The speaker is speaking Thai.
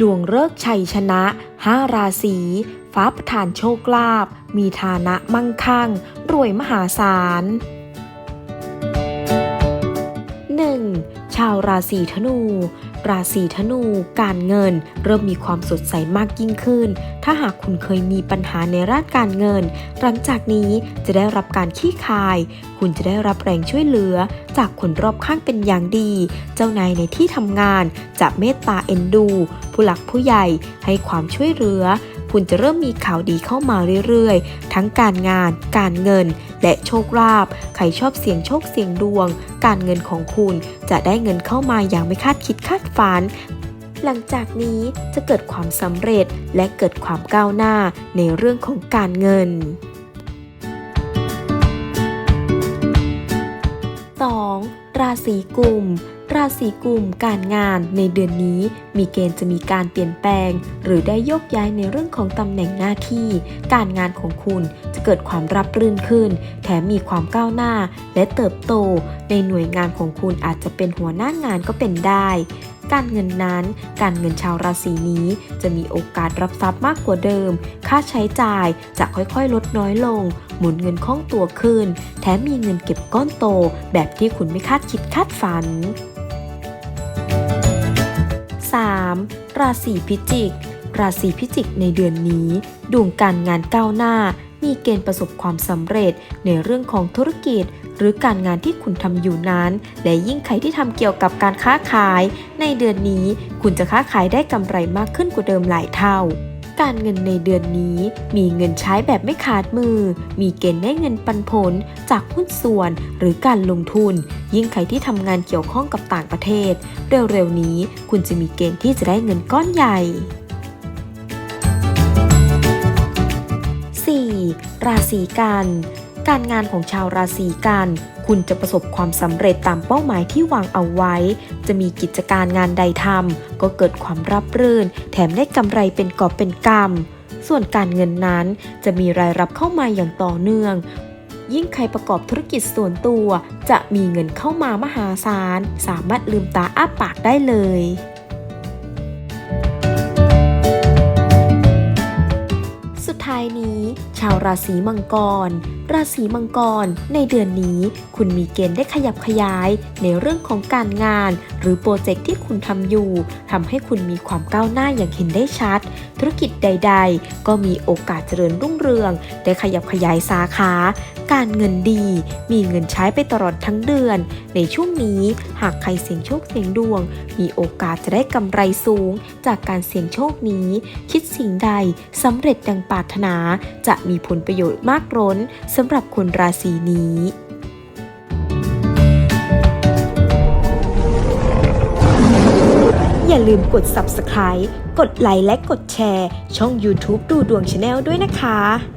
ดวงเลิกชัยชนะ5ราศีฟ้าประทานโชคลาภมีฐานะมั่งคั่ง รวยมหาศาล 1. ชาวราศีธนูราศีธนู การเงิน เริ่มมีความสดใสมากยิ่งขึ้น ถ้าหากคุณเคยมีปัญหาในด้านการเงิน หลังจากนี้จะได้รับการขี้คาย คุณจะได้รับแรงช่วยเหลือ จากคนรอบข้างเป็นอย่างดี เจ้านายในที่ทำงานจะเมตตาเอ็นดู ผู้หลักผู้ใหญ่ให้ความช่วยเหลือ คุณจะเริ่มมีข่าวดีเข้ามาเรื่อยๆ ทั้งการงาน การเงิน และโชคลาภ ใครชอบเสี่ยงโชคเสี่ยงดวง การเงินของคุณจะได้เงินเข้ามาอย่างไม่คาดคิดคาดฝันหลังจากนี้จะเกิดความสำเร็จและเกิดความก้าวหน้าในเรื่องของการเงิน ราศีกุม ราศีกุมการงานในเดือนนี้มีเกณฑ์จะมีการเปลี่ยนแปลง หรือได้ยกย้ายในเรื่องของตำแหน่งหน้าที่ การงานของคุณจะเกิดความรับรื่นขึ้น แถมมีความก้าวหน้าและเติบโต ในหน่วยงานของคุณอาจจะเป็นหัวหน้างานก็เป็นได้ การเงินนั้น การเงินชาวราศีนี้จะมีโอกาสรับทรัพย์มากกว่าเดิม ค่าใช้จ่ายจะค่อยๆ ลดน้อยลง หมุนเงินคล่องตัวขึ้น แถมมีเงินเก็บก้อนโต แบบที่คุณไม่คาดคิดคาดฝัน 3. ราศีพิจิก ราศีพิจิกในเดือนนี้ ดวงการงานก้าวหน้า มีเกณฑ์ประสบความสำเร็จในเรื่องของธุรกิจ หรือการงานที่คุณทำอยู่นั้น และยิ่งใครที่ทำเกี่ยวกับการค้าขาย ในเดือนนี้คุณจะค้าขายได้กำไรมากขึ้นกว่าเดิมหลายเท่าการเงินในเดือนนี้มีเงินใช้แบบไม่ขาดมือ มีเกณฑ์ได้เงินปันผลจากหุ้นส่วนหรือการลงทุน ยิ่งใครที่ทำงานเกี่ยวข้องกับต่างประเทศ เร็วๆนี้คุณจะมีเกณฑ์ที่จะได้เงินก้อนใหญ่ ราศีกัน การงานของชาวราศีกัน คุณจะประสบความสำเร็จตามเป้าหมายที่วางเอาไว้ จะมีกิจการงานใดทำก็เกิดความรับรื่น แถมได้กำไรเป็นกอบเป็นกำส่วนการเงินนั้นจะมีรายรับเข้ามาอย่างต่อเนื่องยิ่งใครประกอบธุรกิจส่วนตัว จะมีเงินเข้ามามหาศาล สามารถลืมตาอ้าปากได้เลย ชาวราศีมังกร ราศีมังกร ในเดือนนี้ คุณมีเกณฑ์ได้ขยับขยาย ในเรื่องของการงาน หรือโปรเจกต์ที่คุณทำอยู่ทำให้คุณมีความก้าวหน้าอย่างเห็นได้ชัด ธุรกิจใด ๆ ก็มีโอกาสเจริญรุ่งเรือง ได้ขยับขยายสาขา การเงินดี มีเงินใช้ไปตลอดทั้งเดือน ในช่วงนี้ หากใครเสี่ยงโชคเสี่ยงดวง มีโอกาสจะได้กำไรสูง จากการเสี่ยงโชคนี้ คิดสิ่งใดสำเร็จดังปรารถนาจะมีผลประโยชน์มากล้นสำหรับคนราศีนี้อย่าลืมกด subscribe กดไลค์และกดแชร์ ช่อง YouTube ดูดวงชาแนลด้วยนะคะ